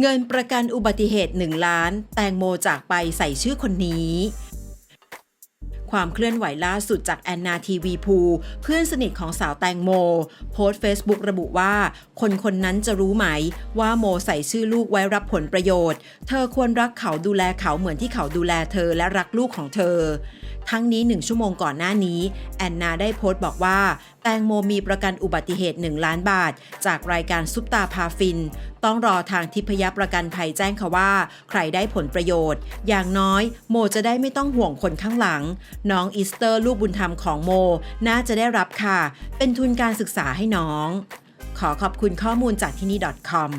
เงินประกันอุบัติเหตุ 1 ล้าน แตงโมจากไปใส่ชื่อคนนี้ ความเคลื่อนไหวล่าสุดจากแอนนาทีวีพูเพื่อนสนิทของสาวแตงโม โพสต์ Facebook ระบุว่า คนคนนั้นจะรู้ไหม ว่าโมใส่ชื่อลูกไว้รับผลประโยชน์ เธอควรรักเขาดูแลเขาเหมือนที่เขาดูแลเธอและรักลูกของเธอ ทั้งนี้หนึ่งชั่วโมงก่อนหน้านี้ แอนนาได้โพสต์บอกว่า แตงโมมีประกันอุบัติเหตุ 1 ล้านบาท จากรายการซุปตาพาฟิน ต้องรอทางทิพยประกันภัยแจ้งค่ะว่า ใครได้ผลประโยชน์ อย่างน้อย โมจะได้ไม่ต้องห่วงคนข้างหลัง น้องอีสเตอร์ลูกบุญธรรมของโม น่าจะได้รับค่ะ เป็นทุนการศึกษาให้น้อง ขอขอบคุณข้อมูลจากที่นี่ .com